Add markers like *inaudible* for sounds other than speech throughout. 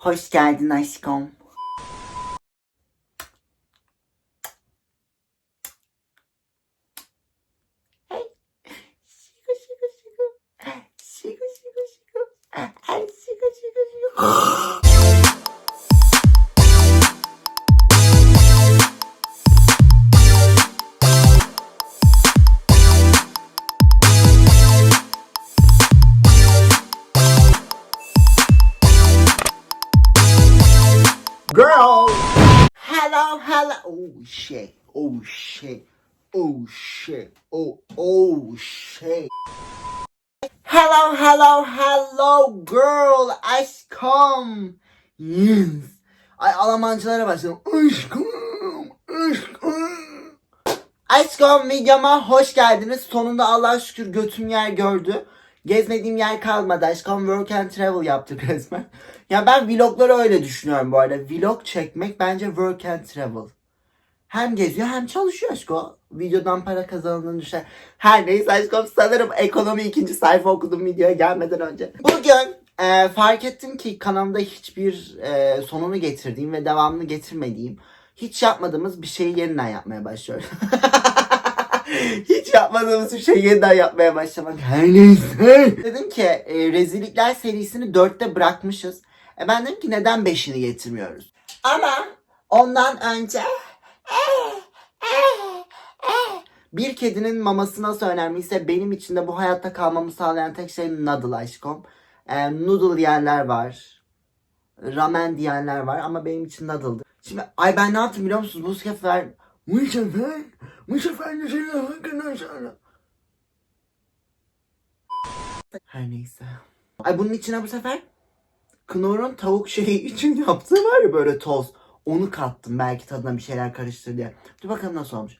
Hoş geldin aşkım. Girl. Hello, hello. Oh shit. Oh shit. Oh shit. Oh oh shit. Hello, hello, hello girl. Aşkım. Yes. Ay Almancılara başladım. Aşkım. Aşkım. Aşkım videoma hoş geldiniz. Sonunda Allah'a şükür götüm yer gördü. Gezmediğim yer kalmadı aşkım. Work and travel yaptık resmen. Ya ben vlogları öyle düşünüyorum bu arada. Vlog çekmek bence work and travel. Hem geziyor hem çalışıyor aşkım. Videodan para kazandığını düşer. Her neyse aşkım sanırım ekonomi ikinci sayfa okudum videoya gelmeden önce. Bugün e, fark ettim ki kanalımda hiçbir e, sonunu getirdiğim ve devamını getirmediğim hiç yapmadığımız bir şeyi yeniden yapmaya başlıyorum. *laughs* Hiç yapmadığımız bir şey yeniden yapmaya başlamak. Her neyse. Dedim ki e, rezillikler serisini dörtte bırakmışız. E ben dedim ki neden beşini getirmiyoruz? Ama ondan önce bir kedinin maması nasıl önemliyse benim için de bu hayatta kalmamı sağlayan tek şey noodle aşkım. E, noodle diyenler var. Ramen diyenler var ama benim için noodle'dı. Şimdi ay ben ne yaptım biliyor musunuz? Bu sefer bu sefer bu sefer de seni arkadaşlar. Her neyse. Ay bunun içine bu sefer Knorr'un tavuk şeyi için *laughs* yaptığı var ya böyle toz. Onu kattım belki tadına bir şeyler karıştır diye. Dur bakalım nasıl olmuş.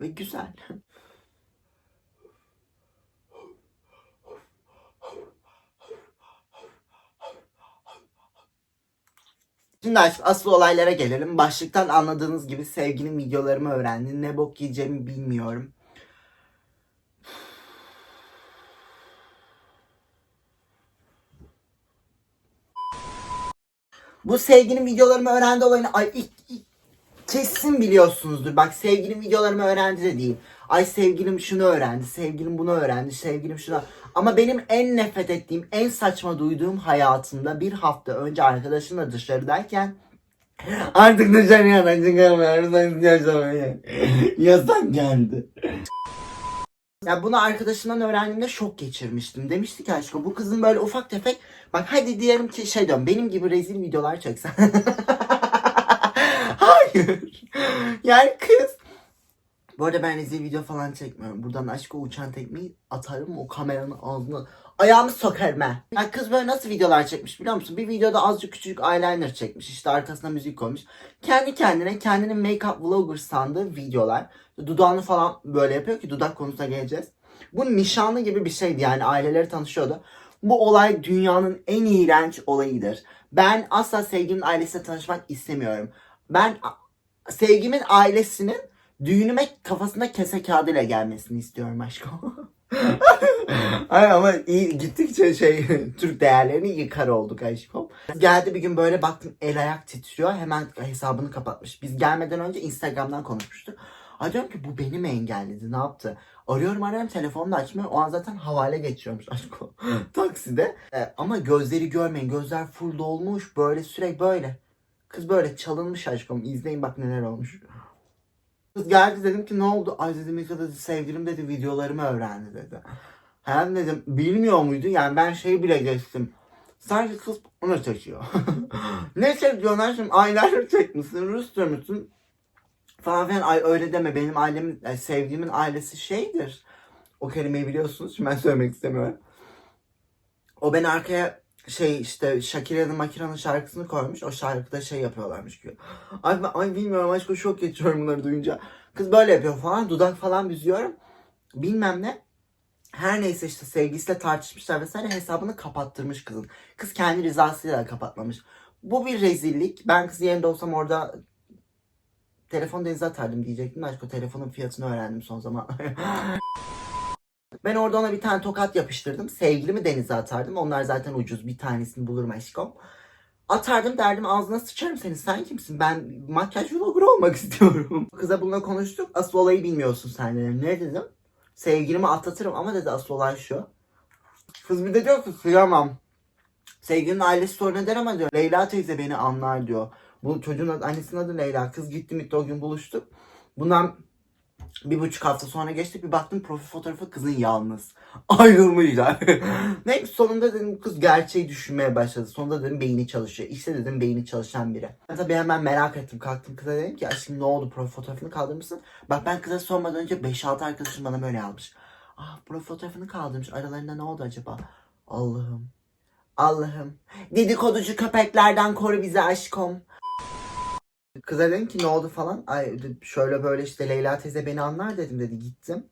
Ve güzel. *laughs* Şimdi aşk- asıl olaylara gelelim. Başlıktan anladığınız gibi sevgilinin videolarımı öğrendi. Ne bok yiyeceğimi bilmiyorum. Bu sevgilinin videolarımı öğrendi olayını ay ilk, ilk- kesin biliyorsunuzdur. Bak sevgilim videolarımı öğrendi de değil. Ay sevgilim şunu öğrendi, sevgilim bunu öğrendi, sevgilim şunu. Ama benim en nefret ettiğim, en saçma duyduğum hayatımda bir hafta önce arkadaşımla dışarıdayken *laughs* Artık dışarıya da çıkamıyoruz. Yaşamaya. Yasak geldi. Ya bunu arkadaşımdan öğrendiğimde şok geçirmiştim. Demişti ki aşkım bu kızın böyle ufak tefek bak hadi diyelim ki şey diyorum benim gibi rezil videolar çeksen. *laughs* Hayır. Yani kız bu arada ben rezil video falan çekmiyorum. Buradan aşka uçan tekmeyi atarım o kameranın ağzına. Ayağımı sokarım ha. Ya kız böyle nasıl videolar çekmiş biliyor musun? Bir videoda azıcık küçücük eyeliner çekmiş. İşte arkasına müzik koymuş. Kendi kendine kendini make-up vlogger sandığı videolar. Dudağını falan böyle yapıyor ki dudak konusuna geleceğiz. Bu nişanlı gibi bir şeydi yani aileleri tanışıyordu. Bu olay dünyanın en iğrenç olayıdır. Ben asla sevgimin ailesiyle tanışmak istemiyorum. Ben sevgimin ailesinin düğünüme kafasında kese kağıdıyla gelmesini istiyorum aşkım. *laughs* Ay ama iyi gittikçe şey *laughs* Türk değerlerini yıkar olduk aşkım. Geldi bir gün böyle baktım el ayak titriyor. Hemen hesabını kapatmış. Biz gelmeden önce Instagram'dan konuşmuştuk. Ay diyorum ki bu beni mi engelledi? Ne yaptı? Arıyorum arıyorum telefonu da açmıyor. O an zaten havale geçiyormuş aşkım. *laughs* Takside. E, ama gözleri görmeyin. Gözler full dolmuş. Böyle sürekli böyle. Kız böyle çalınmış aşkım. İzleyin bak neler olmuş. Kız geldi dedim ki ne oldu? Ay dedim ilk dedi sevgilim dedi videolarımı öğrendi dedi. Hem dedim bilmiyor muydu? Yani ben şey bile geçtim. Sanki kız onu çekiyor. *laughs* ne çekiyorsun aşkım? Aylar çekmişsin, Rus müsün? Falan filan. Ay öyle deme. Benim ailemin, ay, sevdiğimin ailesi şeydir. O kelimeyi biliyorsunuz. Şimdi ben söylemek istemiyorum. O beni arkaya şey işte Shakira'nın Makira'nın şarkısını koymuş. O şarkıda şey yapıyorlarmış gibi. Ay, ben- ay bilmiyorum aşkım şok geçiyorum bunları duyunca. Kız böyle yapıyor falan. Dudak falan büzüyorum. Bilmem ne. Her neyse işte sevgilisiyle tartışmışlar vesaire hesabını kapattırmış kızın. Kız kendi rızasıyla kapatmamış. Bu bir rezillik. Ben kız yerinde olsam orada telefon denize atardım diyecektim. Aşk o telefonun fiyatını öğrendim son zaman. *laughs* ben orada ona bir tane tokat yapıştırdım. Sevgilimi denize atardım. Onlar zaten ucuz. Bir tanesini bulurum aşkım. Atardım derdim ağzına sıçarım seni. Sen kimsin? Ben makyaj vlogger olmak *laughs* istiyorum. Kıza bununla konuştuk. Asıl olayı bilmiyorsun sen dedim. Ne dedim? Sevgilimi atlatırım ama dedi asıl olay şu. Kız bir de diyor ki kıyamam. Sevgilinin ailesi sorun eder ama diyor. Leyla teyze beni anlar diyor. Bu çocuğun adı, annesinin adı Leyla. Kız gitti gitti o gün buluştuk. Bundan bir buçuk hafta sonra geçti. Bir baktım profil fotoğrafı kızın yalnız. *laughs* Ayrılmışlar. *laughs* Neyse sonunda dedim kız gerçeği düşünmeye başladı. Sonunda dedim beyni çalışıyor. İşte dedim beyni çalışan biri. Ben tabii hemen merak ettim. Kalktım kıza dedim ki aşkım ne oldu profil fotoğrafını kaldırmışsın. Bak ben kıza sormadan önce 5-6 arkadaşım bana böyle almış. Ah profil fotoğrafını kaldırmış. Aralarında ne oldu acaba? Allah'ım. Allah'ım. Dedikoducu köpeklerden koru bizi aşkım. Kıza dedim ki ne oldu falan. Ay şöyle böyle işte Leyla teyze beni anlar dedim dedi gittim.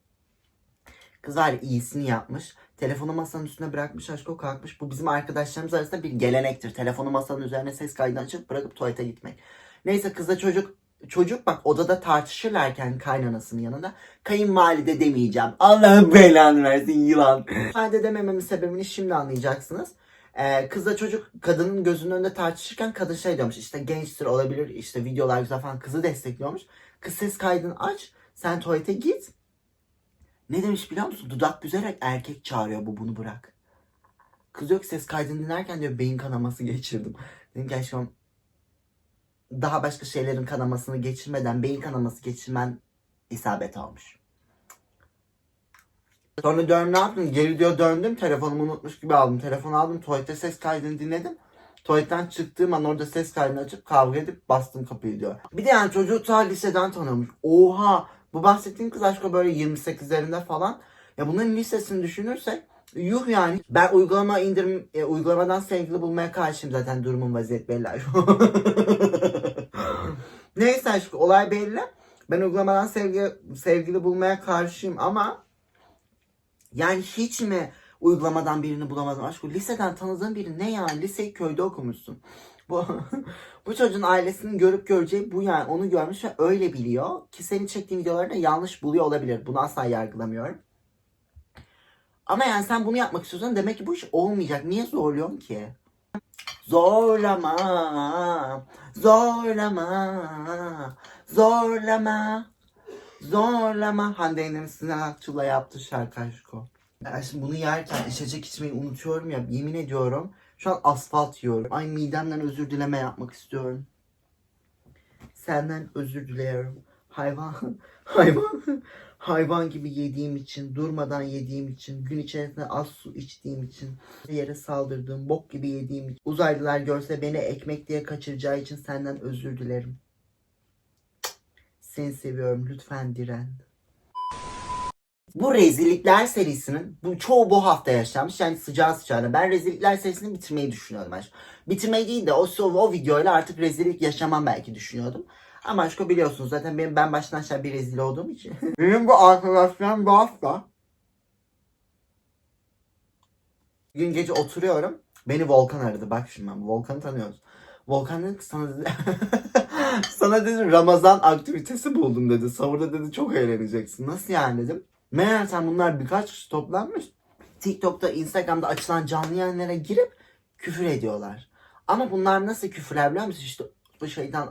Kız ya, iyisini yapmış. Telefonu masanın üstüne bırakmış aşko kalkmış. Bu bizim arkadaşlarımız arasında bir gelenektir. Telefonu masanın üzerine ses kaydını açıp bırakıp tuvalete gitmek. Neyse kızla çocuk çocuk bak odada tartışırlarken kaynanasının yanında kayınvalide demeyeceğim. Allah'ın belanı versin yılan. *laughs* Kayınvalide demememin sebebini şimdi anlayacaksınız. Ee, kızla çocuk kadının gözünün önünde tartışırken kadın şey diyormuş işte gençtir olabilir işte videolar güzel falan kızı destekliyormuş. Kız ses kaydını aç sen tuvalete git. Ne demiş biliyor musun? Dudak büzerek erkek çağırıyor bu bunu bırak. Kız yok ses kaydını dinlerken diyor beyin kanaması geçirdim. Dedim ki aşkım daha başka şeylerin kanamasını geçirmeden beyin kanaması geçirmen isabet olmuş. Sonra dön ne yaptım? Geri diyor döndüm. Telefonumu unutmuş gibi aldım. Telefonu aldım. Tuvalette ses kaydını dinledim. Tuvaletten çıktığım an orada ses kaydını açıp kavga edip bastım kapıyı diyor. Bir de yani çocuğu ta liseden tanımış. Oha! Bu bahsettiğim kız aşkı böyle 28'lerinde falan. Ya bunların lisesini düşünürsek yuh yani. Ben uygulama indirim, e, uygulamadan sevgili bulmaya karşıyım zaten durumun vaziyet belli. *laughs* Neyse aşkı olay belli. Ben uygulamadan sevgili, sevgili bulmaya karşıyım ama yani hiç mi uygulamadan birini bulamadım? Aşkım liseden tanıdığın biri ne yani? Liseyi köyde okumuşsun. Bu, *laughs* bu çocuğun ailesinin görüp göreceği bu yani. Onu görmüş ve öyle biliyor. Ki senin çektiğin videoları da yanlış buluyor olabilir. Bunu asla yargılamıyorum. Ama yani sen bunu yapmak istiyorsan demek ki bu iş olmayacak. Niye zorluyorsun ki? Zorlama, zorlama, zorlama, zorlama. Hande Yener'in Sinan Akçıl'la yaptığı şarkı aşkı. Ben şimdi bunu yerken içecek içmeyi unutuyorum ya. Yemin ediyorum. Şu an asfalt yiyorum. Ay midemden özür dileme yapmak istiyorum. Senden özür diliyorum. Hayvan, *laughs* hayvan, hayvan gibi yediğim için, durmadan yediğim için, gün içerisinde az su içtiğim için, yere saldırdığım, bok gibi yediğim için, uzaylılar görse beni ekmek diye kaçıracağı için senden özür dilerim. Seni seviyorum. Lütfen diren. Bu rezillikler serisinin bu çoğu bu hafta yaşanmış. Yani sıcağı sıcağına. Ben rezillikler serisini bitirmeyi düşünüyordum. aşk. Bitirmeyi değil de o, o videoyla artık rezillik yaşamam belki düşünüyordum. Ama aşkı biliyorsunuz zaten benim ben baştan aşağı bir rezil olduğum için. *laughs* benim bu arkadaşlarım bu hafta gün gece oturuyorum. Beni Volkan aradı. Bak şimdi ben Volkan'ı tanıyoruz. Volkan dedi ki sana *laughs* *laughs* sana dedi Ramazan aktivitesi buldum dedi. Sahurda dedi çok eğleneceksin. Nasıl yani dedim. Meğersem bunlar birkaç kişi toplanmış. TikTok'ta, Instagram'da açılan canlı yayınlara girip küfür ediyorlar. Ama bunlar nasıl küfürler biliyor musun? İşte bu şeyden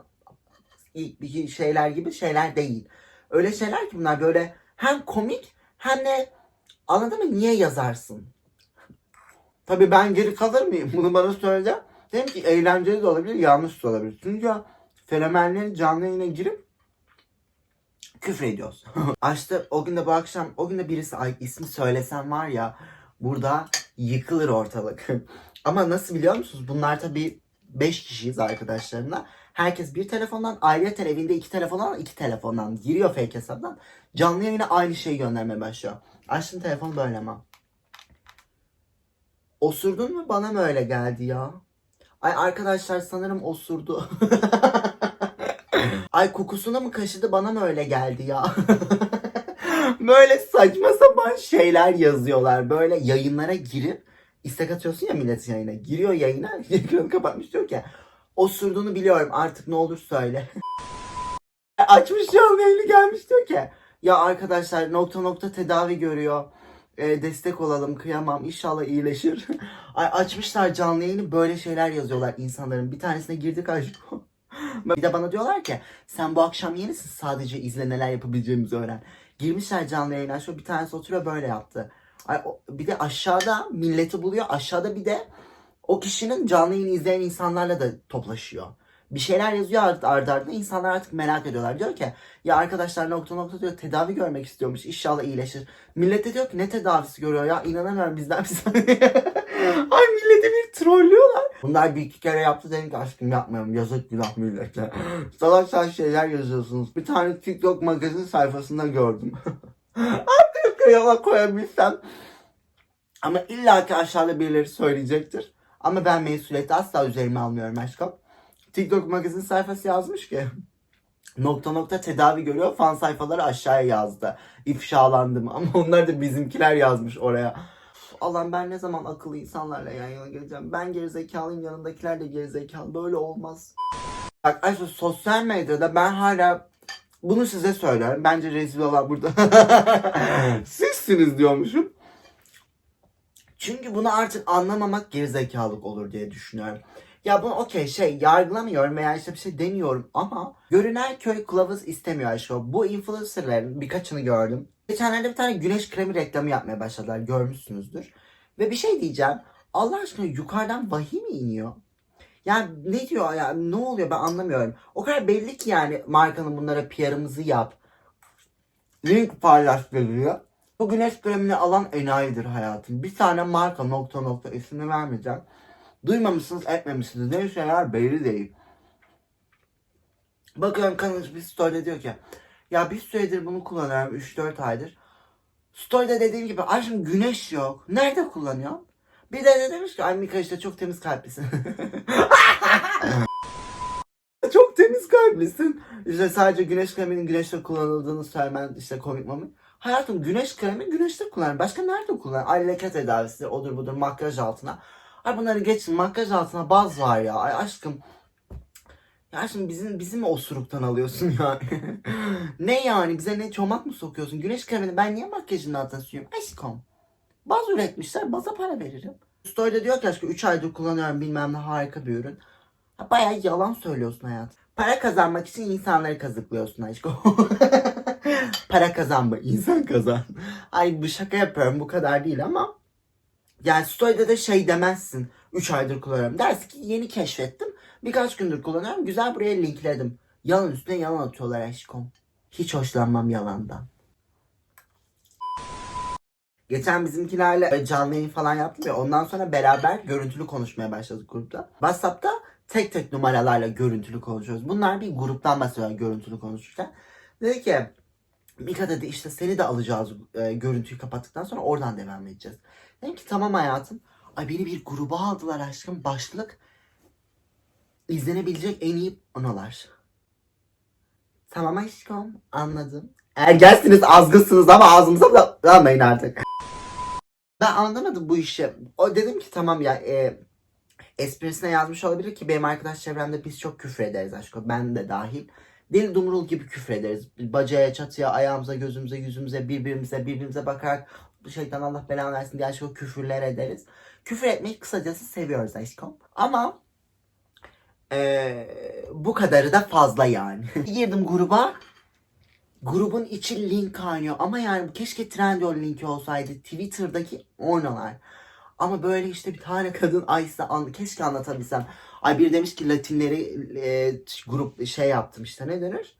ilk bir şeyler gibi şeyler değil. Öyle şeyler ki bunlar böyle hem komik hem de anladın mı niye yazarsın? Tabii ben geri kalır mıyım? Bunu bana söyle. Dedim ki eğlenceli de olabilir, yanlış da olabilir. Çünkü fenomenlerin canlı yayına girip küfür ediyoruz. *laughs* Açtı o gün de bu akşam, o gün de birisi ay ismi söylesem var ya burada yıkılır ortalık. *laughs* Ama nasıl biliyor musunuz? Bunlar tabii 5 kişiyiz arkadaşlarımla. Herkes bir telefondan, ayrıca evinde iki telefondan, iki telefondan giriyor fake hesaptan. Canlı yayına aynı şeyi göndermeye başlıyor. Açtım telefonu böyle ama. Osurdun mu bana mı öyle geldi ya? Ay arkadaşlar sanırım osurdu. *laughs* Ay kokusuna mı kaşıdı bana mı öyle geldi ya? *laughs* Böyle saçma sapan şeyler yazıyorlar. Böyle yayınlara girip istek atıyorsun ya millet yayına. Giriyor yayına. *laughs* Ekranı kapatmış diyor ki osurduğunu biliyorum artık ne olur söyle. *laughs* Açmış canlı yayını gelmiş diyor ki ya arkadaşlar nokta nokta tedavi görüyor. E, destek olalım kıyamam inşallah iyileşir. Ay, açmışlar canlı yayını böyle şeyler yazıyorlar insanların. Bir tanesine girdik aşkım. Bir de bana diyorlar ki sen bu akşam yenisin sadece izle neler yapabileceğimizi öğren. Girmişler canlı yayına şöyle bir tanesi oturuyor böyle yaptı. Ay, o- bir de aşağıda milleti buluyor aşağıda bir de o kişinin canlı yayını izleyen insanlarla da toplaşıyor. Bir şeyler yazıyor ard ardı ardına insanlar artık merak ediyorlar. Diyor ki ya arkadaşlar nokta nokta diyor tedavi görmek istiyormuş inşallah iyileşir. Millet de diyor ki ne tedavisi görüyor ya inanamıyorum bizden bir *laughs* Ay milleti bir trollüyorlar. Bunlar bir iki kere yaptı dedim ki aşkım yapmayalım yazık günah millete. Salak salak şeyler yazıyorsunuz. Bir tane TikTok magazin sayfasında gördüm. *laughs* Artık kıyama koyabilsem. Ama illaki aşağıda birileri söyleyecektir. Ama ben mesuliyeti asla üzerime almıyorum aşkım. TikTok magazin sayfası yazmış ki nokta nokta tedavi görüyor fan sayfaları aşağıya yazdı. İfşalandım *laughs* ama onlar da bizimkiler yazmış oraya. Allah'ım ben ne zaman akıllı insanlarla yan yana geleceğim. Ben gerizekalıyım yanındakiler de gerizekalı. Böyle olmaz. Bak Ayşe sosyal medyada ben hala bunu size söylüyorum. Bence rezil olan burada. *laughs* Sizsiniz diyormuşum. Çünkü bunu artık anlamamak gerizekalılık olur diye düşünüyorum. Ya bunu okey şey yargılamıyorum veya işte bir şey demiyorum ama görünen köy kılavuz istemiyor Ayşe. Bu influencerların birkaçını gördüm. Geçenlerde bir tane güneş kremi reklamı yapmaya başladılar görmüşsünüzdür. Ve bir şey diyeceğim. Allah aşkına yukarıdan vahiy mi iniyor? Yani ne diyor ya ne oluyor ben anlamıyorum. O kadar belli ki yani markanın bunlara PR'ımızı yap. Link paylaş diyor. Bu güneş kremini alan enayidir hayatım. Bir tane marka nokta nokta ismini vermeyeceğim. Duymamışsınız etmemişsiniz. Ne şeyler belli değil. Bakıyorum kanalımız bir story'de diyor ki ya bir süredir bunu kullanıyorum 3-4 aydır. Story'de dediğim gibi aşkım güneş yok. Nerede kullanıyor? Bir de ne demiş ki ay Mika işte çok temiz kalplisin. *laughs* çok temiz kalplisin. İşte sadece güneş kreminin güneşte kullanıldığını söylemen işte komik mi? Hayatım güneş kremi güneşte kullanır. Başka nerede kullanır? Ay leke tedavisi odur budur makyaj altına. Ay bunları geçin makyaj altına baz var ya. Ay aşkım. Ya şimdi bizim bizim mi osuruktan alıyorsun yani? *laughs* ne yani bize ne çomak mı sokuyorsun? Güneş kremini ben niye makyajın altına sürüyorum? Aşkım. Baz üretmişler baza para veririm. Story'de diyor ki aşkım 3 aydır kullanıyorum bilmem ne harika bir ürün. Ha, bayağı yalan söylüyorsun hayat. Para kazanmak için insanları kazıklıyorsun aşkım. *laughs* para kazanma insan kazan. Ay bu şaka yapıyorum bu kadar değil ama. Yani story'de de şey demezsin. 3 aydır kullanıyorum. Dersin ki yeni keşfettim. Birkaç gündür kullanıyorum. Güzel buraya linkledim. Yalan üstüne yalan atıyorlar aşkım. Hiç hoşlanmam yalandan. Geçen bizimkilerle canlı yayın falan yaptım ya ondan sonra beraber görüntülü konuşmaya başladık grupta. WhatsApp'ta tek tek numaralarla görüntülü konuşuyoruz. Bunlar bir gruptan bahsediyorlar görüntülü konuşurken. Dedi ki Mika dedi işte seni de alacağız e, görüntüyü kapattıktan sonra oradan devam edeceğiz. Dedim ki tamam hayatım. Ay beni bir gruba aldılar aşkım başlık. İzlenebilecek en iyi analar. Tamam aşkım anladım. Ergensiniz azgınsınız ama ağzımıza bulamayın artık. Ben anlamadım bu işi. O dedim ki tamam ya e, esprisine yazmış olabilir ki benim arkadaş çevremde biz çok küfür ederiz aşkım. Ben de dahil. Deli dumrul gibi küfür ederiz. Bacaya, çatıya, ayağımıza, gözümüze, yüzümüze, birbirimize, birbirimize bakarak şeytan Allah belanı versin diye aşkım küfürler ederiz. Küfür etmeyi kısacası seviyoruz aşkım. Ama eee, bu kadarı da fazla yani. *laughs* Girdim gruba. Grubun içi link kaynıyor. Ama yani keşke Trendyol linki olsaydı. Twitter'daki oynalar. Ama böyle işte bir tane kadın ay size an, keşke anlatabilsem. Ay biri demiş ki Latinleri e, grup şey yaptım işte ne denir?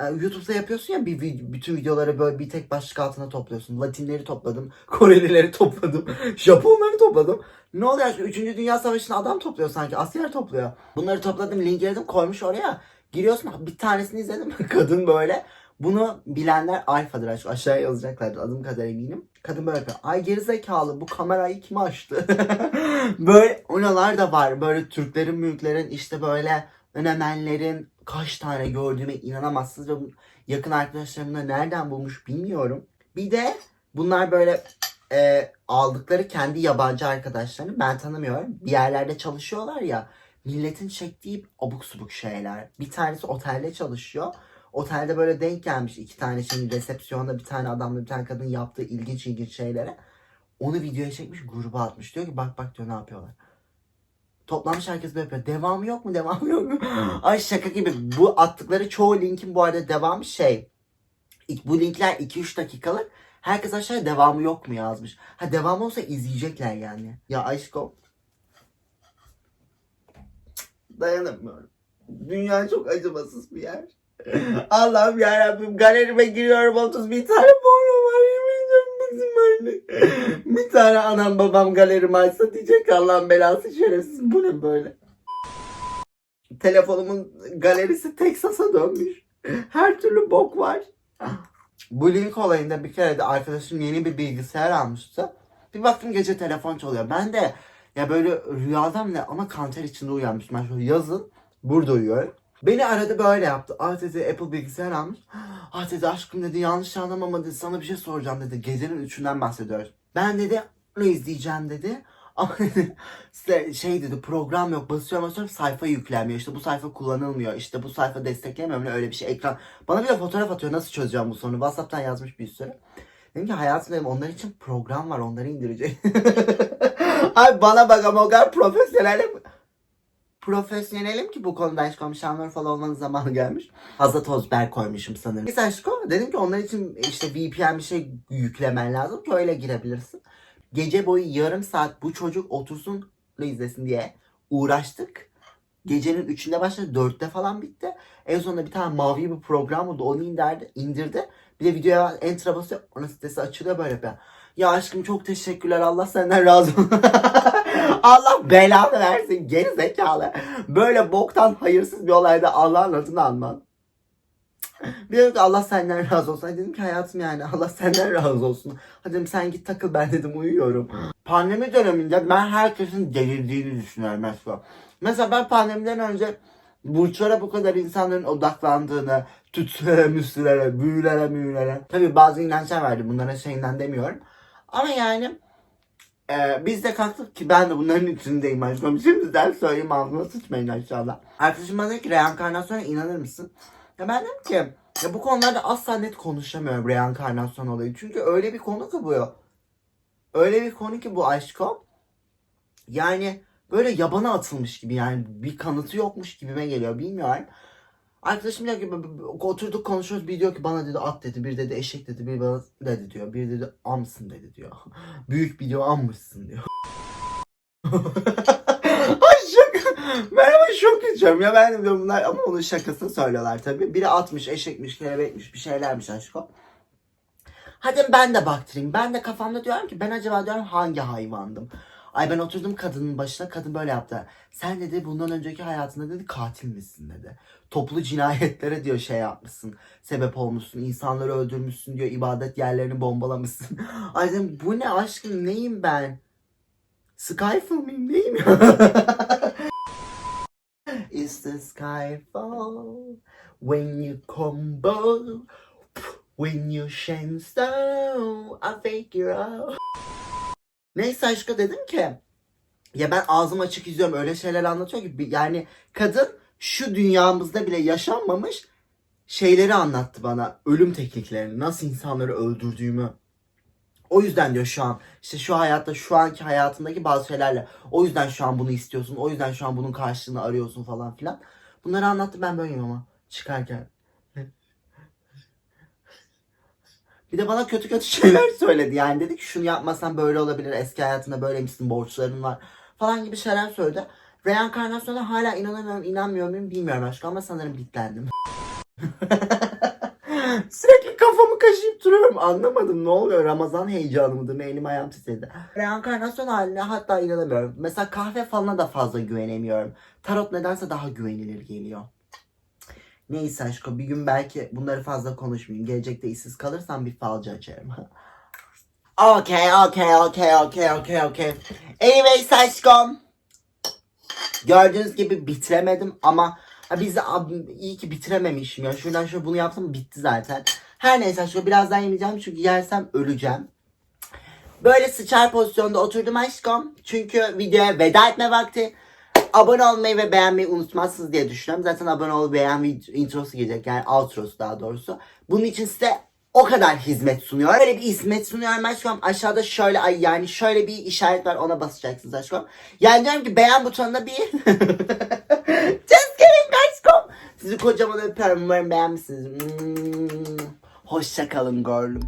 E, YouTube'da yapıyorsun ya bir vid- bütün videoları böyle bir tek başlık altına topluyorsun. Latinleri topladım, Korelileri topladım, *laughs* Japonları topladım. Ne oluyor? aşkım? Üçüncü Dünya Savaşı'nda adam topluyor sanki. Asker topluyor. Bunları topladım, linkledim, koymuş oraya. Giriyorsun bir tanesini izledim. *laughs* Kadın böyle. Bunu bilenler alfadır aşk. Aşağıya yazacaklardır adım kadar eminim. Kadın böyle yapıyor. Ay gerizekalı bu kamerayı kim açtı? *laughs* böyle onalar da var. Böyle Türklerin, mülklerin işte böyle önemenlerin kaç tane gördüğüme inanamazsınız. Ve yakın arkadaşlarım da nereden bulmuş bilmiyorum. Bir de bunlar böyle e, aldıkları kendi yabancı arkadaşlarını ben tanımıyorum. Bir yerlerde çalışıyorlar ya. Milletin çektiği abuk subuk şeyler. Bir tanesi otelde çalışıyor. Otelde böyle denk gelmiş iki tane şimdi resepsiyonda bir tane adamla bir tane kadın yaptığı ilginç ilginç şeylere. Onu videoya çekmiş gruba atmış. Diyor ki bak bak diyor ne yapıyorlar. Toplanmış herkes böyle yapıyor. Devamı yok mu? Devamı yok mu? *laughs* Ay şaka gibi. Bu attıkları çoğu linkin bu arada devamı şey. Bu linkler 2-3 dakikalık. Herkes aşağıya devamı yok mu yazmış. Ha devamı olsa izleyecekler yani. Ya aşkım. Dayanamıyorum. Dünya çok acımasız bir yer. *laughs* Allah'ım yarabbim galerime giriyorum 30 bin tane porno var. Artık. *laughs* Bir tane anam babam galerimi açsa diyecek Allah'ın belası şerefsiz. Bu ne böyle? Telefonumun galerisi Texas'a dönmüş. Her türlü bok var. Bu link olayında bir kere de arkadaşım yeni bir bilgisayar almıştı. Bir baktım gece telefon çalıyor. Ben de ya böyle rüyadan ne ama kanter içinde uyanmışım. Ben şöyle yazın burada uyuyorum. Beni aradı böyle yaptı. Ah dedi Apple bilgisayar almış. Ah dedi aşkım dedi yanlış anlamama dedi sana bir şey soracağım dedi. Gecenin üçünden bahsediyoruz. Ben dedi ne izleyeceğim dedi. Ama *laughs* şey dedi program yok basıyorum basıyorum sayfa yüklenmiyor işte bu sayfa kullanılmıyor işte bu sayfa desteklemiyor öyle bir şey ekran bana bir de fotoğraf atıyor nasıl çözeceğim bu sorunu Whatsapp'tan yazmış bir sürü dedim ki hayatım dedim onlar için program var onları indirecek *laughs* Ay bana bak ama o kadar profesyonelim profesyonelim ki bu konuda aşk konuşanlar falan olmanın zamanı gelmiş. Fazla toz biber koymuşum sanırım. Neyse aşkım dedim ki onlar için işte VPN bir şey yüklemen lazım ki öyle girebilirsin. Gece boyu yarım saat bu çocuk otursun da izlesin diye uğraştık. Gecenin üçünde başladı dörtte falan bitti. En sonunda bir tane mavi bir program oldu onu indirdi. indirdi. Bir de videoya enter'a basıyor. Onun sitesi açılıyor böyle bir. Ya aşkım çok teşekkürler Allah senden razı olsun. *laughs* Allah belanı versin geri zekalı. Böyle boktan hayırsız bir olayda Allah'ın adını alman. *laughs* Bir dedim Allah senden razı olsun. Hadi dedim ki hayatım yani Allah senden razı olsun. Hadi dedim sen git takıl ben dedim uyuyorum. Pandemi döneminde ben herkesin delirdiğini düşünüyorum mesela. Mesela ben pandemiden önce burçlara bu kadar insanların odaklandığını, tütsülere, müslülere, büyülere, müyülere. Tabii bazı inançlar vardı bunlara şeyinden demiyorum. Ama yani ee, biz de kalktık ki ben de bunların içindeyim aşkım. Şimdiden söyleyeyim ağzıma sıçmayın aşağıda. Arkadaşım bana dedi ki reenkarnasyona inanır mısın? Ya ben dedim ki ya bu konularda asla net konuşamıyorum reenkarnasyon olayı. Çünkü öyle bir konu ki bu. Öyle bir konu ki bu aşkım. Yani böyle yabana atılmış gibi yani bir kanıtı yokmuş gibime geliyor bilmiyorum. Arkadaşım diyor ki "B- b- oturduk konuşuyoruz bir diyor ki bana dedi at dedi bir dedi eşek dedi bir bana dedi diyor bir dedi amsın dedi diyor. *laughs* Büyük bir diyor ammışsın diyor. *laughs* Ama şok geçiyorum ya ben de bunlar ama onun şakasını söylüyorlar tabii. Biri atmış eşekmiş kelebekmiş bir şeylermiş aşkım. Hadi ben de baktırayım. Ben de kafamda diyorum ki ben acaba diyorum hangi hayvandım? Ay ben oturdum kadının başına kadın böyle yaptı. Sen dedi bundan önceki hayatında dedi katil misin dedi. Toplu cinayetlere diyor şey yapmışsın. Sebep olmuşsun. insanları öldürmüşsün diyor. ibadet yerlerini bombalamışsın. *laughs* Ay dedim bu ne aşkım neyim ben? Skyfall mıyım neyim? *laughs* It's the skyfall when you combo when you shine so I you out. Neyse aşkı dedim ki ya ben ağzım açık izliyorum öyle şeyler anlatıyor ki yani kadın şu dünyamızda bile yaşanmamış şeyleri anlattı bana. Ölüm tekniklerini, nasıl insanları öldürdüğümü. O yüzden diyor şu an işte şu hayatta şu anki hayatındaki bazı şeylerle o yüzden şu an bunu istiyorsun. O yüzden şu an bunun karşılığını arıyorsun falan filan. Bunları anlattı ben böyleyim ama çıkarken. *laughs* Bir de bana kötü kötü *laughs* şeyler söyledi. Yani dedi ki şunu yapmasan böyle olabilir. Eski hayatında böylemişsin, borçların var falan gibi şeyler söyledi. Reenkarnasyona hala inanamıyorum, inanmıyor muyum bilmiyorum aşkım ama sanırım bitlendim. *laughs* Sürekli kafamı kaşıyıp duruyorum. Anlamadım ne oluyor? Ramazan heyecanı mıdır? Ne elim ayağım titredi. Reenkarnasyon haline hatta inanamıyorum. Mesela kahve falına da fazla güvenemiyorum. Tarot nedense daha güvenilir geliyor. Neyse aşkım bir gün belki bunları fazla konuşmayayım. Gelecekte işsiz kalırsam bir falcı açarım. *laughs* okay, okay, okay, okay, okay, okay. Anyways aşkım. Gördüğünüz gibi bitiremedim ama ha biz de ab- iyi ki bitirememişim ya. Şuradan şöyle bunu yaptım bitti zaten. Her neyse aşkım birazdan yemeyeceğim çünkü yersem öleceğim. Böyle sıçar pozisyonda oturdum aşkım. Çünkü videoya veda etme vakti. abone olmayı ve beğenmeyi unutmazsınız diye düşünüyorum. Zaten abone ol beğen introsu gelecek yani outrosu daha doğrusu. Bunun için size o kadar hizmet sunuyor. Böyle bir hizmet sunuyorum aşkım. Aşağıda şöyle ay yani şöyle bir işaret var ona basacaksınız aşkım. Yani diyorum ki beğen butonuna bir. *laughs* Sizi kocaman öpüyorum. Umarım beğenmişsiniz. Hmm. Hoşça kalın girl'üm.